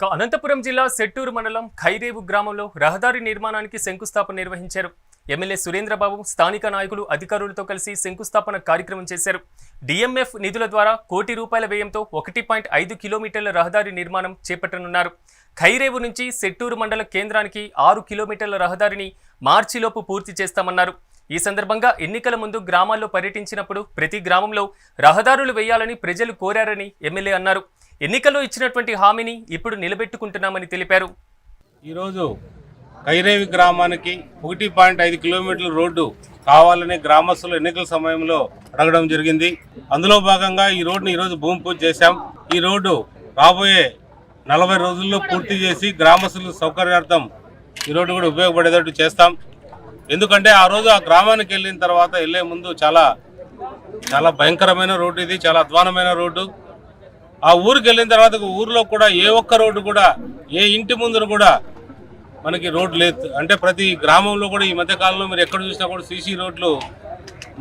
ఇక అనంతపురం జిల్లా సెట్టూరు మండలం ఖైరేవు గ్రామంలో రహదారి నిర్మాణానికి శంకుస్థాపన నిర్వహించారు. ఎమ్మెల్యే సురేంద్రబాబు స్థానిక నాయకులు అధికారులతో కలిసి శంకుస్థాపన కార్యక్రమం చేశారు. డిఎంఎఫ్ నిధుల ద్వారా కోటి రూపాయల వ్యయంతో ఒకటి పాయింట్ ఐదు కిలోమీటర్ల రహదారి నిర్మాణం చేపట్టనున్నారు. ఖైరేవు నుంచి సెట్టూరు మండల కేంద్రానికి ఆరు కిలోమీటర్ల రహదారిని మార్చిలోపు పూర్తి చేస్తామన్నారు. ఈ సందర్భంగా ఎన్నికల ముందు గ్రామాల్లో పర్యటించినప్పుడు ప్రతి గ్రామంలో రహదారులు వేయాలని ప్రజలు కోరారని ఎమ్మెల్యే అన్నారు. ఎన్నికల్లో ఇచ్చినటువంటి హామీని ఇప్పుడు నిలబెట్టుకుంటున్నామని తెలిపారు. ఈరోజు కైరేవి గ్రామానికి ఒకటి పాయింట్ ఐదు కిలోమీటర్ల రోడ్డు కావాలని గ్రామస్తులు ఎన్నికల సమయంలో అడగడం జరిగింది. అందులో భాగంగా ఈ రోడ్డుని ఈరోజు భూమి పూజ చేశాం. ఈ రోడ్డు రాబోయే నలభై రోజుల్లో పూర్తి చేసి గ్రామస్తుల సౌకర్యార్థం ఈ రోడ్డు కూడా ఉపయోగపడేటట్టు చేస్తాం. ఎందుకంటే ఆ రోజు ఆ గ్రామానికి వెళ్ళిన తర్వాత వెళ్ళే ముందు చాలా చాలా భయంకరమైన రోడ్డు ఇది చాలా అధ్వానమైన రోడ్డు. ఆ ఊరికి వెళ్ళిన తర్వాత ఊర్లో కూడా ఏ ఒక్క రోడ్డు కూడా ఏ ఇంటి ముందున కూడా మనకి రోడ్డు లేదు. అంటే ప్రతి గ్రామంలో కూడా ఈ మధ్య కాలంలో మీరు ఎక్కడ చూసినా కూడా సీసీ రోడ్లు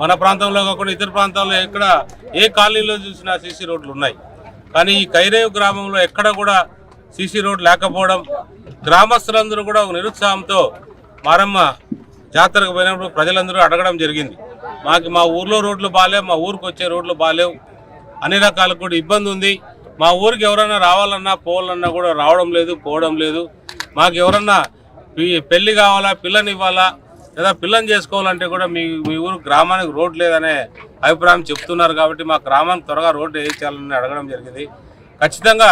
మన ప్రాంతంలో కాకుండా ఇతర ప్రాంతాల్లో ఎక్కడ ఏ కాలనీలో చూసినా సీసీ రోడ్లు ఉన్నాయి. కానీ ఈ కైరేవ్ గ్రామంలో ఎక్కడ కూడా సీసీ రోడ్ లేకపోవడం గ్రామస్తులందరూ కూడా ఒక నిరుత్సాహంతో మారమ్మ జాతరకు పోయినప్పుడు ప్రజలందరూ అడగడం జరిగింది. మాకు మా ఊర్లో రోడ్లు బాగాలేవు మా ఊరికి వచ్చే రోడ్లు బాగాలేవు అన్ని రకాల కూడా ఇబ్బంది ఉంది. మా ఊరికి ఎవరైనా రావాలన్నా పోవాలన్నా కూడా రావడం లేదు పోవడం లేదు. మాకు ఎవరన్నా పెళ్ళి కావాలా పిల్లని ఇవ్వాలా లేదా పిల్లని చేసుకోవాలంటే కూడా మీ మీ ఊరు గ్రామానికి రోడ్ లేదనే అభిప్రాయం చెప్తున్నారు కాబట్టి మా గ్రామానికి త్వరగా రోడ్డు వేయించాలని అడగడం జరిగింది. ఖచ్చితంగా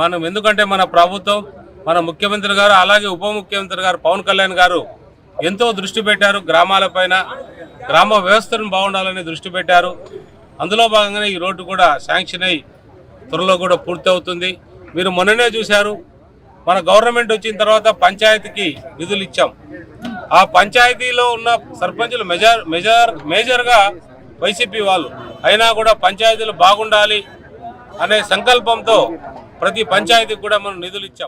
మనం ఎందుకంటే మన ప్రభుత్వం మన ముఖ్యమంత్రి గారు అలాగే ఉప ముఖ్యమంత్రి గారు పవన్ కళ్యాణ్ గారు ఎంతో దృష్టి పెట్టారు గ్రామాలపైన గ్రామ వ్యవస్థను బాగుండాలని దృష్టి పెట్టారు. అందులో భాగంగానే ఈ రోడ్డు కూడా శాంక్షన్ అయ్యి త్వరలో కూడా పూర్తి అవుతుంది మీరు మొన్ననే చూశారు మన గవర్నమెంట్ వచ్చిన తర్వాత పంచాయతీకి నిధులు ఇచ్చాం. ఆ పంచాయతీలో ఉన్న సర్పంచులు మెజార్ మెజార్ మేజర్గా వైసీపీ వాళ్ళు. అయినా కూడా పంచాయతీలు బాగుండాలి అనే సంకల్పంతో ప్రతి పంచాయతీకి కూడా మనం నిధులు ఇచ్చాం.